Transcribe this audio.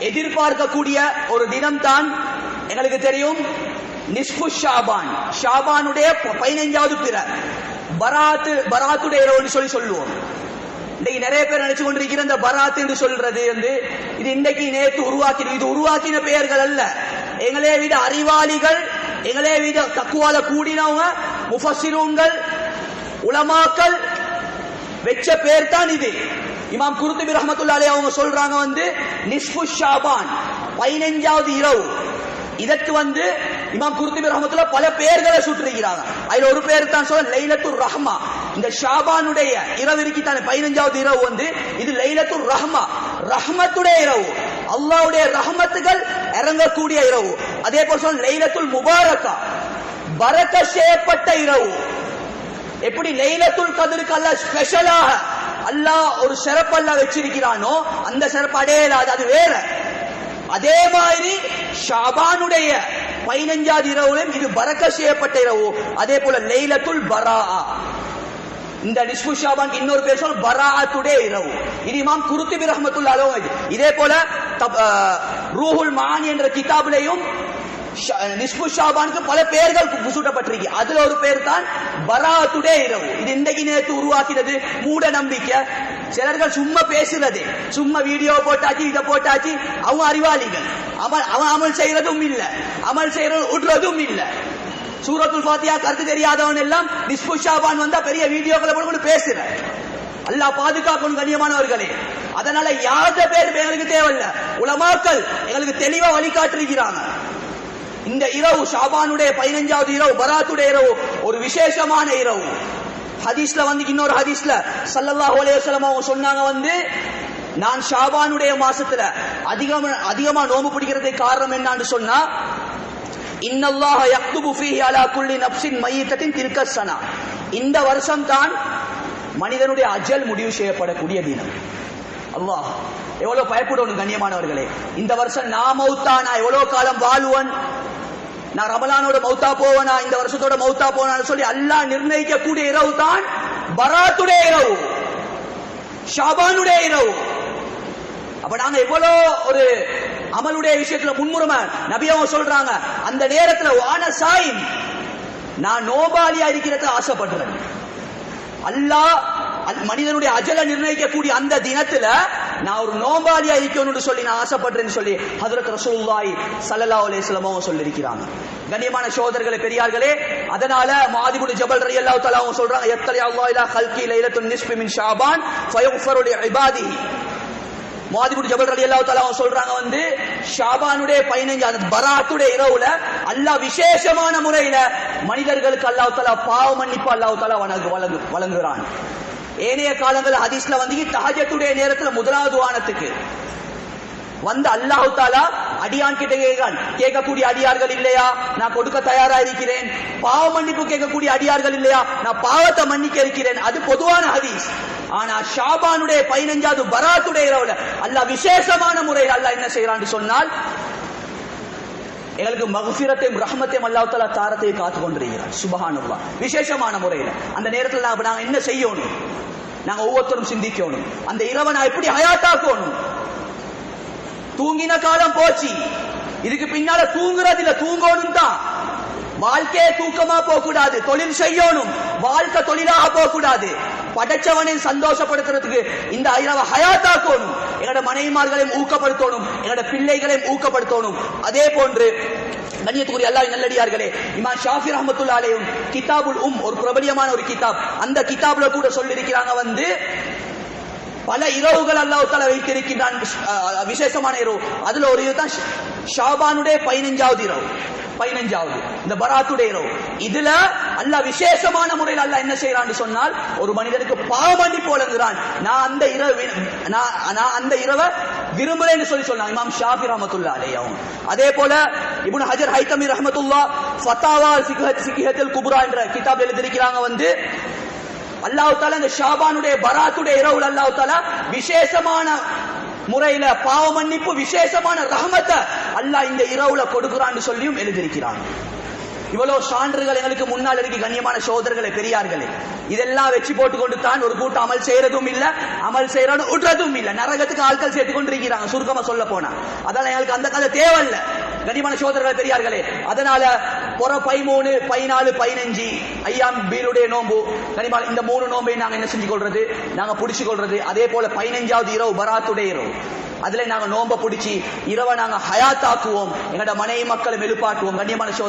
எதிர்பார்க்கக்கூடிய ஒரு தினம் தான் எங்களுக்கு தெரியும். நிஸ்பு ஷாபான். ஷாபானுடைய ப- பதினைஞ்சாவது பிற. பராத்து பராத்துடைய இரவுன்னு சொல்லி சொல்லுவோம். இன்னைக்கு நிறைய பேர் நினைச்சு கொண்டிருக்கிற இந்த பராத் என்று சொல்றது வந்து இது இன்னைக்கு நேத்து உருவாக்கி இது உருவாக்கின பெயர்கள் அல்ல. எங்களே விட அறிவாளிகள் எங்களே விட தக்குவால கூடினவங்க முஃபசிரூன்கள் உலமாக்கள் வெச்ச பேர் தான் இது. இமாம் குருத்துபி ரஹமத்துல்லாலே அவங்க சொல்றாங்க வந்து நிஸ்பு ஷாபான் பதினைஞ்சாவது இரவு. இதற்கு வந்து இமாம் குருத்துபி ரஹமத்துல பல பெயர்களை சுட்டிருக்கிறாங்க அதுல ஒரு பேர் தான் சொல்ல லைலத்துர் ரஹ்மா. இந்த ஷாபானுடைய இரவு இருக்கு தானே பதினஞ்சாவது இரவு வந்து இது லைலத்துர் ரஹ்மா ரஹ்மத்துடைய இரவு. அல்லாவுடைய ரஹமத்துகள் இறங்கக்கூடிய இரவு. அதே போல சொல்ல லைலத்துல் முபாரக்கா. பரக்க செய்யப்பட்ட இரவு. எப்படி லைலத்துல் கதிருக்கு அல்ல ஸ்பெஷலாக அல்லாஹ் ஒரு சிறப்பு வச்சிருக்கிறானோ அந்த சிறப்பு அடையலாது. அது வேற. அதே மாதிரி ஷாபானுடைய பதினஞ்சாவது இரவுலையும் இது பறக்க செய்யப்பட்ட இரவு. அதே போல லைலத்துல் பரா இந்த நிஸ்பு ஷாபான் இன்னொரு பேர் சொல் பராத்துடைய இரவு. இது இமாம் குருத்துபி ரஹமத்துல்லா இதே போல தப்- அஹ், ரூஹுல் மான் என்ற கிதாபிலையும் நிஷ்பு ஷாபானுக்கு பல பெயர்கள் சூட்டப்பட்டிருக்கு. அதுல ஒரு பேர் தான் பராத்துடைய இரவு. இது இன்றைக்கு நேற்று உருவாக்கினது மூட நம்பிக்கை. சிலர்கள் சும்மா பேசுறது. சும்மா வீடியோ போட்டாச்சு இதை போட்டாச்சு. அவங்க அறிவாளிகள். அமல் அவன் அமல் செய்யறதும் இல்ல. அமல் செய்யறது விடுறதும் இல்ல. சூரத்துல் ஃபாத்தியா கருத்து தெரியாதவன் எல்லாம் நிஸ்பு ஷாபான் வந்தா பெரிய வீடியோக்களை போட்டு பேசுற. அல்லாஹ் பாதுகாக்கணும் கண்ணியமானவர்களே. அதனால யாத பேர் எங்களுக்கு தேவையில்ல. உலமாக்கள் எங்களுக்கு தெளிவா வழிகாட்டிருக்கிறாங்க இந்த இரவு ஷாபானுடைய பதினஞ்சாவது இரவு பராத்துடைய இரவு ஒரு விசேஷமான இரவு. ஹதீஸ்ல வந்து இன்னொரு ஹதீஸ்ல ஸல்லல்லாஹு அலைஹி அவங்க சொன்னாங்க வந்து நான் ஷாபானுடைய மாசத்துல அதிகமா அதிகமா நோம்பு பிடிக்கிறதுக்கு காரணம் என்னான்னு சொன்னா இன்னல்லாஹ யக்துபு ஃபீஹி அலா குல்லி நப்சின் மையத்தத்தின் திருக்கசனா இந்த வருஷம் தான் மனிதனுடைய அஜல் முடிவு செய்யப்படக்கூடிய தினம். அல்லாஹ் எவ்வளவு பயப்படணும் கண்ணியமானவர்களே. இந்த வருஷம் நான் மௌத்தானா எவ்வளவு காலம் வாழ்வன்? நான் ரமலானோட மௌத்தா போவனா இந்த வருஷத்தோட மௌத்தா போவான்னு சொல்லி அல்லாஹ் நிர்ணயிக்கக்கூடிய இரவு தான் பராத்துடைய இரவு ஷாபானுடைய இரவு. அப்ப நாங்க எவ்வளோ ஒரு அமலுடைய விஷயத்துல முன்முறமை நபியாவும் சொல்றாங்க அந்த நேரத்துல வான சாயின் நான் நோபாலியா இருக்கிறத ஆசைப்படுறேன். அல்லாஹ் மனிதனுடைய அஜல நிர்ணயிக்கக்கூடிய அந்த தினத்துல நான் ஒரு நோம்பாளியா இருக்கணும்னு சொல்லி நான் ஆசைப்படுறேன்னு சொல்லி ஹதரத் ரசூல்லாய் ஸல்லல்லாஹு அலைஹி வஸல்லம் சொல்லியிருக்கிறாங்க. கண்ணியமான சோதர்களே பெரியார்களே அதனால மாதிபுல் ஜபல் ரலியல்லாஹு அல்லாஹ் அவங்க சொல்றாங்க எத்தலை அல்லாஹ் இலா ஹல்கி லைலத்துன் நிஸ்பி மின் ஷாபான் ஃபயக்ஃபரு லி இபாதிஹி. மாதிபுல் ஜபல் ரலி அல்லாஹ் அவங்க சொல்றாங்க வந்து ஷாபானுடைய 15 அந்த பராத்துடைய இரவுல அல்லாஹ் விசேஷமான முறையில மனிதர்களுக்கு அல்லாஹ் தஆலா பாவ மன்னிப்பு அல்லாஹ் தஆலா வழங்கு வழங்கு வழங்குகிறான் ஏனைய காலங்கள் ஹதீஸ்ல வந்து தஹஜத்துடைய நேரத்துல முதலாவது வானத்துக்கு. வந்து அல்லாஹு தாலா அடியான் கிட்ட கேட்கிறான். கேட்கக்கூடிய அடியார்கள் இல்லையா? நான் கொடுக்க தயாரா இருக்கிறேன். பாவ மன்னிப்பு கேட்கக்கூடிய அடியார்கள் இல்லையா? நான் பாவத்தை மன்னிக்க இருக்கிறேன். அது பொதுவான ஹதீஸ். ஆனா ஷாபானுடைய பதினஞ்சாவது பராத்துடைய இரவுல அல்லாஹ் விசேஷமான முறையில் அல்லா என்ன செய்யறான்னு சொன்னால் எங்களுக்கு மகஃபிரத்தையும் ரஹமத்தையும் அல்லாஹ் தாலா தாரத்தை காத்து கொண்டிருக்கிறார் சுபஹானுல்லா விசேஷமான முறையில். அந்த நேரத்தில் நாங்கள் என்ன செய்யணும்? நாங்க ஒவ்வொருத்தரும் சிந்திக்கணும். அந்த இரவை நான் எப்படி ஹயாத்தாக்கணும்? தூங்கின காலம் போச்சு. இதுக்கு பின்னால தூங்குறது இல்ல தூங்கணும் தான். வாழ்க்கையே தூக்கமா போக கூடாது தொழில் செய்யணும். வாழ்க்கை தொழிலாக போக கூடாது படைச்சவனை சந்தோஷப்படுத்துறதுக்கு இந்த இரவை ஹயாத்தாக்கணும் எங்களோட மனைவிமார்களையும் ஊக்கப்படுத்தணும். எங்களோட பிள்ளைகளையும் ஊக்கப்படுத்தணும். அதே போன்று கண்ணியத்துக்குரிய எல்லா நல்லடியார்களே இமா ஷாஃபி ரஹமத்துல்லாலேயும் கிதாபுல் உம் ஒரு பிரபலியமான ஒரு கிதாப். அந்த கிதாப்ல கூட சொல்லியிருக்கிறாங்க வந்து பல இரவுகள் அல்லாஹ் தஆலா வைத்திருக்கிறான் விசேஷமான இரவு. அதுல ஒரு இதுதான் ஷாபானுடைய பதினஞ்சாவது இரவு. பதினஞ்சாவது. இந்த பராத்துடைய இரவு. இதுல அல்ல விசேஷமான முறையில் அல்ல என்ன செய்யறான்னு சொன்னால் ஒரு மனிதனுக்கு பாவமன்னிப்பு வழங்குகிறான் நான் அந்த இரவு நான் நான் அந்த இரவை விரும்புறேன்னு சொல்லி சொன்னாங்க இமாம் ஷாஃபி ரஹமத்துல்லா அலைஹி அதே போல இப்னு ஹஜர் ஹைத்தமி ரஹமத்துல்லா ஃபத்தாவா ஃபிக்ஹத் சிகிஹத்தில் குபுரா என்ற கிதாப் எழுதியிருக்கிறாங்க வந்து அல்லாஹ் தாலா இந்த ஷாபானுடைய பராத்துடைய இரவுல அல்லாஹ் தாலா விசேஷமான முறையில பாவ மன்னிப்பு விசேஷமான ரஹமத்தை அல்லாஹ் இந்த இரவுல கொடுக்கிறான்னு சொல்லியும் எழுதியிருக்கிறான். இவ்வளவு சான்றுகள் எங்களுக்கு முன்னால் இருக்கு கண்ணியமான சோதரர்களே பெரியார்களே. இதெல்லாம் வச்சு போட்டு கொண்டு தான் ஒரு கூட்டம் அமல் செய்யறதும் இல்ல அமல் செய்யறதும் விடுறதும் இல்ல. நரகத்துக்கு ஆட்கள் சேர்த்து கொண்டு இருக்கிறாங்க சுருக்கமா சொல்ல போனா. அதனால எங்களுக்கு அந்த கதை தேவையில்ல. கண்ணியமான சோதரர்கள் பெரியார்களே. அதனால புற பதிமூணு பதினாலு பதினஞ்சு ஐயாம் பீருடைய நோம்பு கனிமால் இந்த மூணு நோம்பை நாங்க என்ன செஞ்சு கொள்றது? நாங்க புடிச்சு கொள்றது. அதே போல பதினஞ்சாவது இரவு பராத்துடைய இரவு. அதுல நாங்க நோம்ப புடிச்சு இரவை நாங்க ஹயாத்தாக்குவோம். எங்களோட மனைவி மக்களை மெழுப்பாட்டுவோம் கண்ணியமான சோ